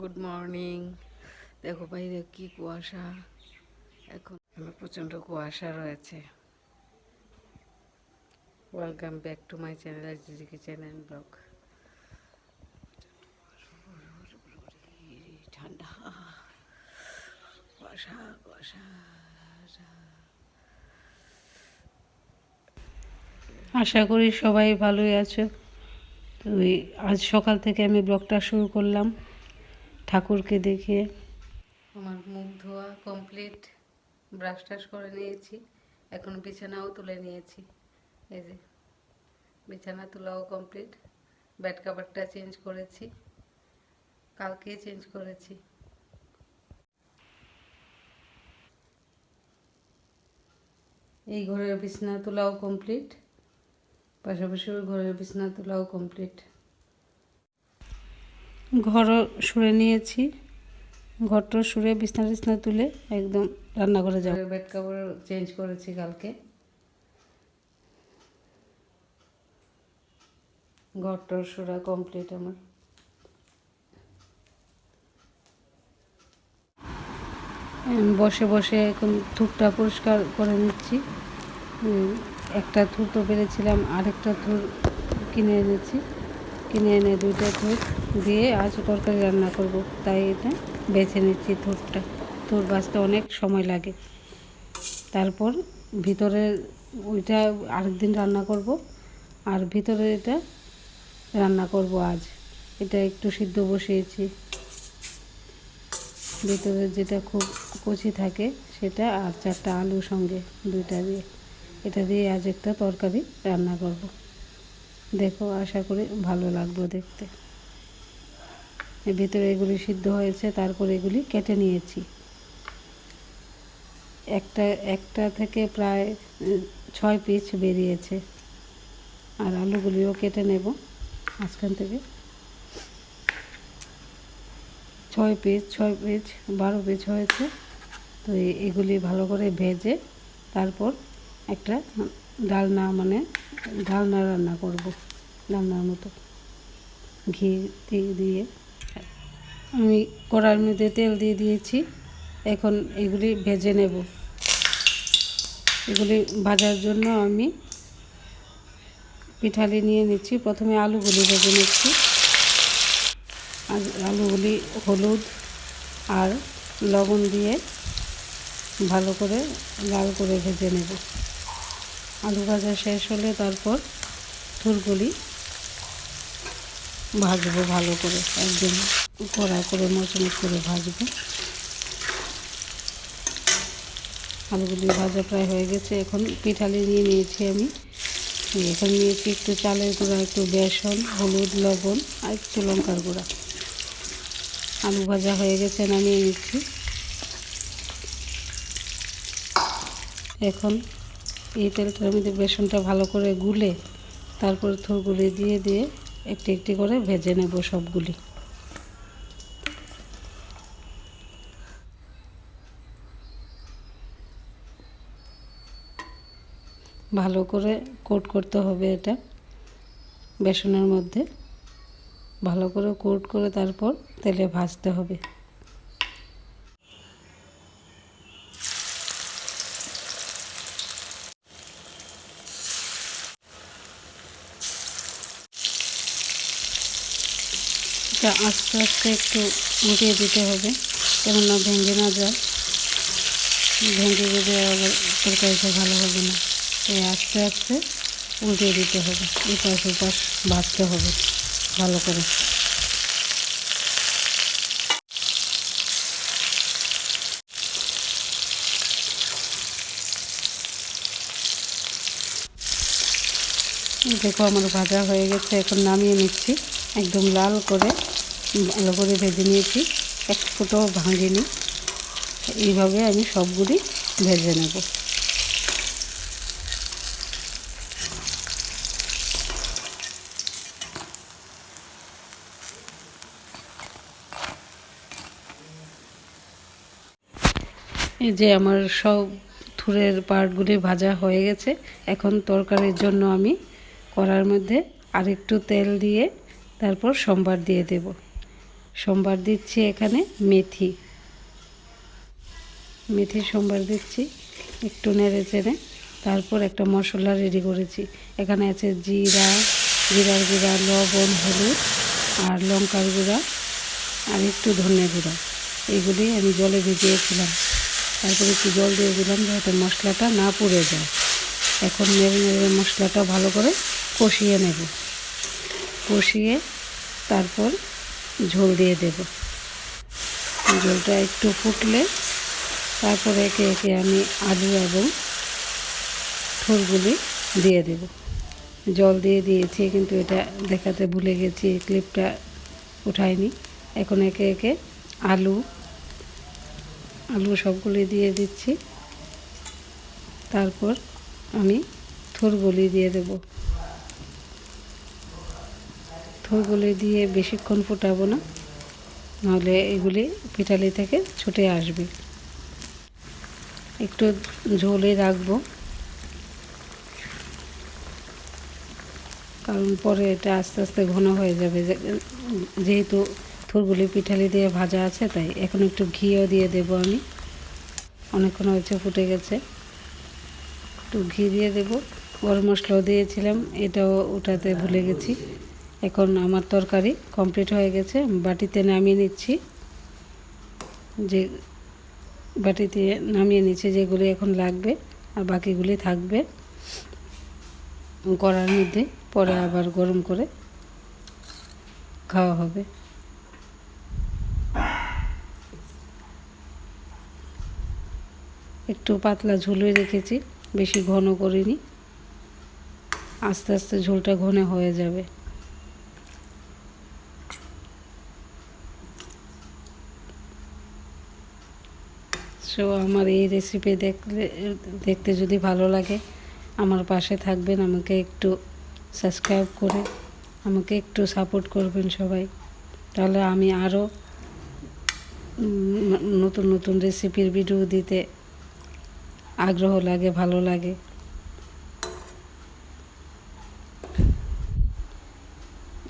Good morning দেখো বাইরে কি কুয়াশা। এখন প্রচণ্ড কুয়াশা রয়েছে। Welcome back to my channel GG kitchen blog ঠান্ডা। কুয়াশা কুয়াশা আশা করি সবাই ভালোই আছো। তো এই আজ সকাল থেকে আমি ব্লগটা শুরু করলাম। ঠাকুরকে দেখে আমার মুখ ধোয়া কমপ্লিট ব্রাশ টাশ করে নিয়েছি। এখন বিছানাও তুলে নিয়েছি। এই যে, বিছানা তোলাও কমপ্লিট বেড কাভারটা চেঞ্জ করেছি। কালকে চেঞ্জ করেছি। এই ঘরের বিছানা তোলাও কমপ্লিট পাশাপাশি ওই ঘরের বিছানা তোলাও কমপ্লিট ঘরও সুরে নিয়েছি। ঘরটা সুরে বিছনা টিছনা তুলে একদম রান্নাঘরে যাব। বেড কাভার চেঞ্জ করেছি কালকে। ঘরটার সুরা কমপ্লিট আমার। বসে বসে এখন থুকটা পরিষ্কার করে নিচ্ছি। একটা থুর তো পেরেছিলাম আরেকটা থুর কিনে এনেছি। কিনে এনে দুইটা থুর দিয়ে আজ তরকারি রান্না করব। তাই এটা বেছে নিচ্ছি থুরটা থুর বাছতে অনেক সময় লাগে। তারপর ভিতরে ওইটা আরেকদিন রান্না করব। আর ভিতরে এটা রান্না করব আজ। এটা একটু সিদ্ধ বসিয়েছি। ভিতরে যেটা খুব কচি থাকে সেটা আর চারটা আলু সঙ্গে দুইটা দিয়ে। এটা দিয়ে আজ একটা তরকারি রান্না করব। দেখো, আশা করি ভালো লাগবে দেখতে। ভিতরে এগুলি সিদ্ধ হয়েছে, তারপর এগুলি কেটে নিয়েছি। একটা একটা থেকে প্রায় ছয় পিস বেরিয়েছে। আর আলুগুলিও কেটে নেব মাঝখান থেকে। ছয় পিস ছয় পিস, বারো পিস হয়েছে। তো এগুলি ভালো করে ভেজে, তারপর একটা ডালনা মানে ডালনা রান্না করব, ডালনার মতো। ঘি দিয়ে দিয়ে। আমি কড়ার মধ্যে তেল দিয়ে দিয়েছি। এখন এগুলি ভেজে নেব। এগুলি ভাজার জন্য আমি পিঠালি নিয়ে নিচ্ছি। প্রথমে আলুগুলি ভেজে নিচ্ছি। আলুগুলি হলুদ আর লবণ দিয়ে ভালো করে লাল করে ভেজে নেব। আলু ভাজা শেষ হলে তারপর থুরগুলি ভাজবো ভালো করে, একদম কড়া করে মচমচ করে ভাজবো। আলুগুলি ভাজা প্রায় হয়ে গেছে, এখন পিঠালি নিয়ে নিয়েছি আমি। এখন নিয়েছি একটু চালের গুঁড়া, একটু বেসন, হলুদ, লবণ আর একটু লঙ্কার গুঁড়া। আলু ভাজা হয়ে গেছে, নামিয়ে নিচ্ছি। এখন এই তেলটার মধ্যে বেসনটা ভালো করে গুলে তারপর থুরগুলি দিয়ে দিয়ে একটি একটি করে ভেজে নেব সবগুলি। ভালো করে কোট করতে হবে এটা বেসনের মধ্যে। ভালো করে কোট করে তারপর তেলে ভাজতে হবে। এটা আস্তে আস্তে একটু উঠিয়ে দিতে হবে কেমন না ভেঙে না যায়। ভেঙে গেলে আবার তরকারিটা ভালো হবে না। এই আস্তে আস্তে উল্টে দিতে হবে, এপাশ ওপাশ ভাজতে হবে ভালো করে। দেখো আমার ভাজা হয়ে গেছে, এখন নামিয়ে নিচ্ছি, একদম লাল করে। ভালো করে ভেজে নিয়েছি। এক ফুটও ভাঙিনি। এইভাবে আমি সবগুলি ভেজে নেব। এই যে আমার সব থুরের পার্টগুলি ভাজা হয়ে গেছে। এখন তরকারির জন্য আমি কড়ার মধ্যে আরেকটু তেল দিয়ে তারপর সম্বার দিয়ে দেব। সোমবার দিচ্ছি এখানে মেথি। মেথি সোমবার দিচ্ছি, একটু নেড়ে চেড়ে। তারপর একটা মশলা রেডি করেছি। এখানে আছে জিরা, জিরার গুঁড়া, লবণ, হলুদ আর লঙ্কার গুঁড়া আর একটু ধনে গুঁড়া। এগুলি আমি জলে ভিজিয়েছিলাম। তারপরে একটু জল দিয়ে দিলাম যাতে মশলাটা না পুড়ে যায়। এখন নেড়ে নেড়ে মশলাটা ভালো করে কষিয়ে নেব। কষিয়ে তারপর ঝোল দিয়ে দেব। ঝোলটা একটু ফুটলে তারপরে একে একে আমি আলু এবং থোরগুলি দিয়ে দেব। জল দিয়ে দিয়েছি, কিন্তু এটা দেখাতে ভুলে গেছি ক্লিপটা উঠাইনি। এখন একে একে আলু আলু সবগুলি দিয়ে দিচ্ছি। তারপর আমি থোরগুলি দিয়ে দেব। থোরগুলি দিয়ে বেশিক্ষণ ফোটাবো না, নাহলে এগুলি পিঠালি থেকে ছুটে আসবে। একটু ঝোলে রাখব, কারণ পরে এটা আস্তে আস্তে ঘন হয়ে যাবে। যেহেতু থুরগুলি পিঠালি দিয়ে ভাজা আছে, তাই এখন একটু ঘিও দিয়ে দেব আমি। অনেকক্ষণ হয়েছে ফুটে গেছে। একটু ঘি দিয়ে দেব। গরম মশলাও দিয়েছিলাম, এটাও ওটাতে ভুলে গেছি। এখন আমার তরকারি কমপ্লিট হয়ে গেছে বাটিতে নামিয়ে নিচ্ছি। যে বাটিতে নামিয়ে নিচ্ছি যেগুলি এখন লাগবে আর বাকিগুলি থাকবে। করার মধ্যে, পরে আবার গরম করে খাওয়া হবে। একটু পাতলা ঝোলই রেখেছি, বেশি ঘন করিনি। আস্তে আস্তে ঝোলটা ঘন হয়ে যাবে। সো আমার এই রেসিপি দেখলে, দেখতে যদি ভালো লাগে, আমার পাশে থাকবেন, আমাকে একটু সাবস্ক্রাইব করে, আমাকে একটু সাপোর্ট করবেন সবাই। তাহলে আমি আরও নতুন নতুন রেসিপির ভিডিও দিতে আগ্রহ লাগে, ভালো লাগে।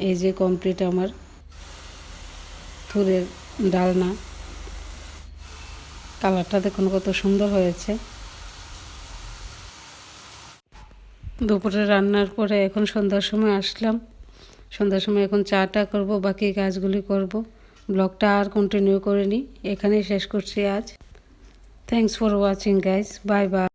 এই যে কমপ্লিট আমার থুরের ডালনা। কালারটা দেখুন কত সুন্দর হয়েছে। দুপুরে রান্নার পরে এখন সন্ধ্যার সময় আসলাম। সন্ধ্যার সময় এখন চাটা করব, বাকি কাজগুলি করব। ব্লগটা আর কন্টিনিউ করে নিই এখানেই শেষ করছি আজ। Thanks for watching guys bye bye